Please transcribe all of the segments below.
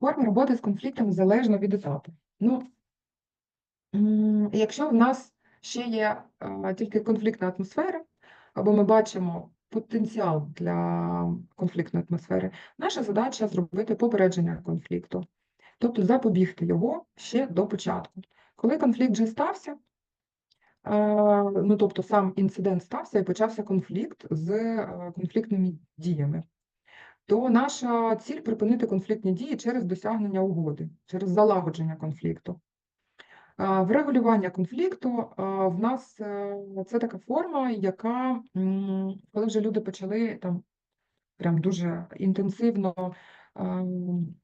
Форма роботи з конфліктами залежно від етапу. Ну, якщо в нас ще є е, тільки конфліктна атмосфера, або ми бачимо потенціал для конфліктної атмосфери, наша задача зробити попередження конфлікту, тобто запобігти його ще до початку. Коли конфлікт вже стався, ну тобто сам інцидент стався і почався конфлікт з е, конфліктними діями то наша ціль припинити конфліктні дії через досягнення угоди, через залагодження конфлікту. Врегулювання конфлікту в нас е, це така форма, яка, коли вже люди почали там прям дуже інтенсивно ем,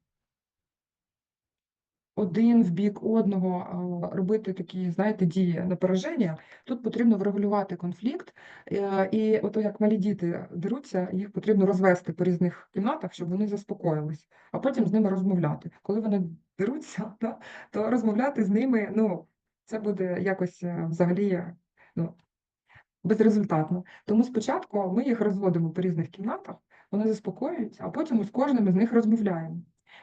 один в бік одного робити такі, знаєте, дії на пораження, тут потрібно врегулювати конфлікт. Е, І ото як малі діти деруться, їх потрібно розвести по різних кімнатах, щоб вони заспокоїлись, а потім з ними розмовляти. Коли вони деруться, то розмовляти з ними, ну, це буде якось е, взагалі ну, безрезультатно. Тому спочатку ми їх розводимо по різних кімнатах, вони заспокоюються, а потім з кожним із них розмовляємо.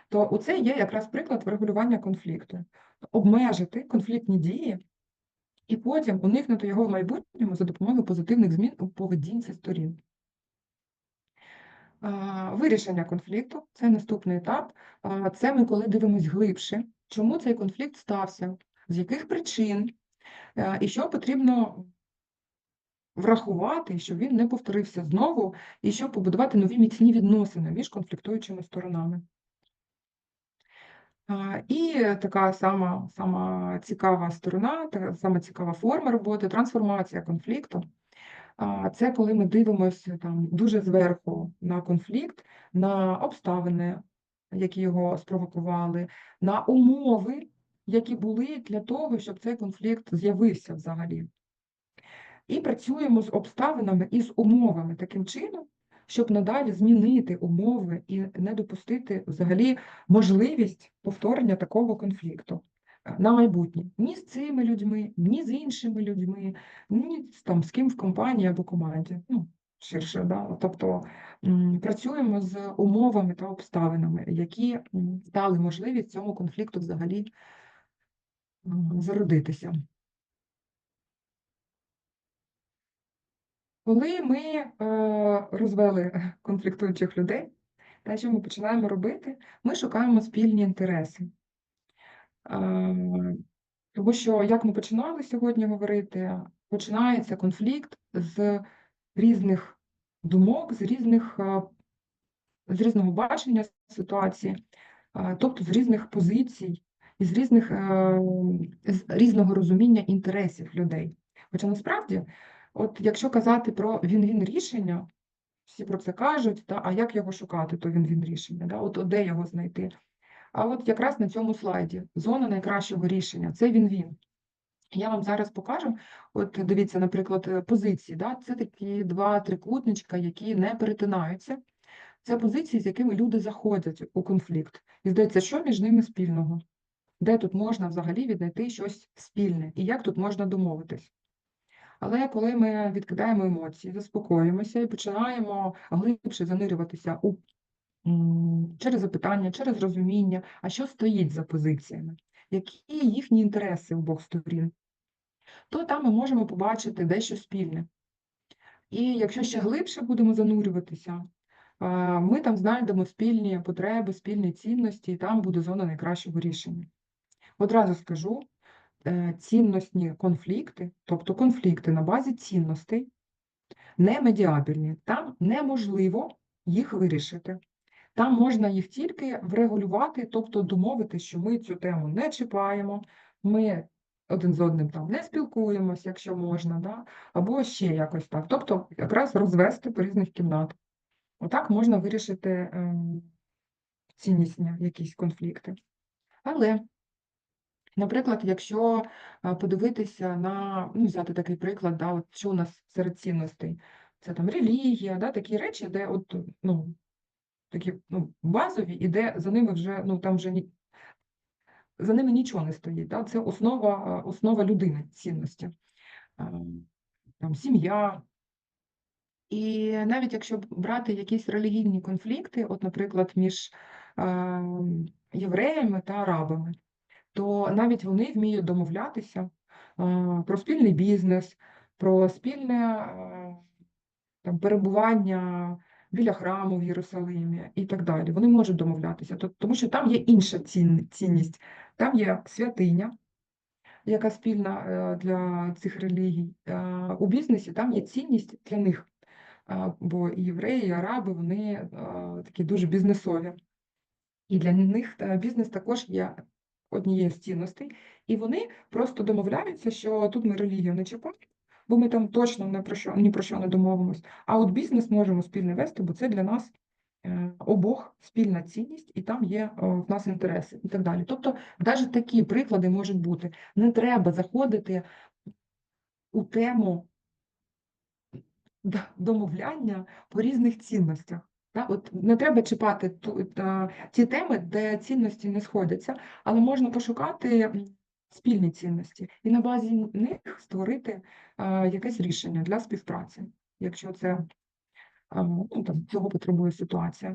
То оце є якраз приклад врегулювання конфлікту. Обмежити конфліктні дії і потім уникнути його в майбутньому за допомогою позитивних змін у поведінці сторін. Вирішення конфлікту це наступний етап. Це ми коли дивимось глибше, чому цей конфлікт стався, з яких причин, е, і що потрібно врахувати, щоб він не повторився знову, і щоб побудувати нові міцні відносини між конфліктуючими сторонами. І така сама, сама цікава сторона, така сама цікава форма роботи, трансформація конфлікту. Це коли ми дивимося там дуже зверху на конфлікт, на обставини, які його спровокували, на умови, які були для того, щоб цей конфлікт з'явився взагалі. І працюємо з обставинами і з умовами таким чином, щоб надалі змінити умови і не допустити взагалі можливість повторення такого конфлікту е, на майбутнє ні з цими людьми, ні з іншими людьми, ні з там з ким в компанії або команді. Ну, ширше, да? тобто працюємо з умовами та обставинами, які дали можливість цьому конфлікту взагалі зародитися. Коли ми е, розвели конфліктуючих людей, те, що ми починаємо робити, ми шукаємо спільні інтереси. Е, тому що, як ми починали сьогодні говорити, починається конфлікт з різних думок, з різних, е, з різного бачення ситуації, е, тобто з різних позицій, і з різних, е, з різного розуміння інтересів людей. Хоча насправді От якщо казати про він-він рішення, всі про це кажуть, та, а як його шукати, то він-він рішення, да? от, де його знайти. А от якраз на цьому слайді зона найкращого рішення це він-він. Я вам зараз покажу, от дивіться, наприклад, е, позиції. Да? Це такі два трикутничка, які не перетинаються. Це позиції, з якими люди заходять у конфлікт. І здається, що між ними спільного? Де тут можна взагалі віднайти щось спільне, і як тут можна домовитись? Але коли ми відкидаємо емоції, заспокоїмося і починаємо глибше занирюватися у через запитання, через розуміння, а що стоїть за позиціями, які їхні інтереси обох сторін, то там ми можемо побачити дещо спільне. І якщо ще глибше будемо занурюватися, ми там знайдемо спільні потреби, спільні цінності, і там буде зона найкращого рішення. Одразу скажу, цінностні конфлікти, тобто конфлікти на базі цінностей, не медіабельні. Там неможливо їх вирішити. Там можна їх тільки врегулювати, тобто домовити, що ми цю тему не чіпаємо, ми один з одним там не спілкуємося, якщо можна, да? або ще якось так. Тобто якраз розвести по різних кімнатах. Отак можна вирішити ем, ціннісні якісь конфлікти. Але Наприклад, якщо подивитися на, ну, взяти такий приклад, да, от що у нас серед цінностей, це там релігія, да, такі речі, де от, ну, такі ну, базові, і де за ними вже, ну там вже ні, за ними нічого не стоїть. Да? Це основа, основа людини, цінності. Там сім'я, І навіть якщо брати якісь релігійні конфлікти, от, наприклад, між е, євреями та арабами, то навіть вони вміють домовлятися е, про спільний бізнес, про спільне е, там, перебування біля храму в Єрусалимі і так далі. Вони можуть домовлятися, тому що там є інша цінність, там є святиня, яка спільна е, для цих релігій. У бізнесі там є цінність для них, бо і євреї, і араби вони такі дуже бізнесові. І для них бізнес також є однією з цінностей, і вони просто домовляються, що тут ми релігію не чіпаємо, бо ми там точно не про що, ні про що не домовимось. А от бізнес можемо спільно вести, бо це для нас е, обох спільна цінність, і там є в нас інтереси і так далі. Тобто, навіть такі приклади можуть бути. Не треба заходити у тему домовляння по різних цінностях. От не треба чіпати ту, ті теми, де цінності не сходяться, але можна пошукати спільні цінності і на базі них створити е, якесь рішення для співпраці, якщо це е, ну, там, цього потребує ситуація.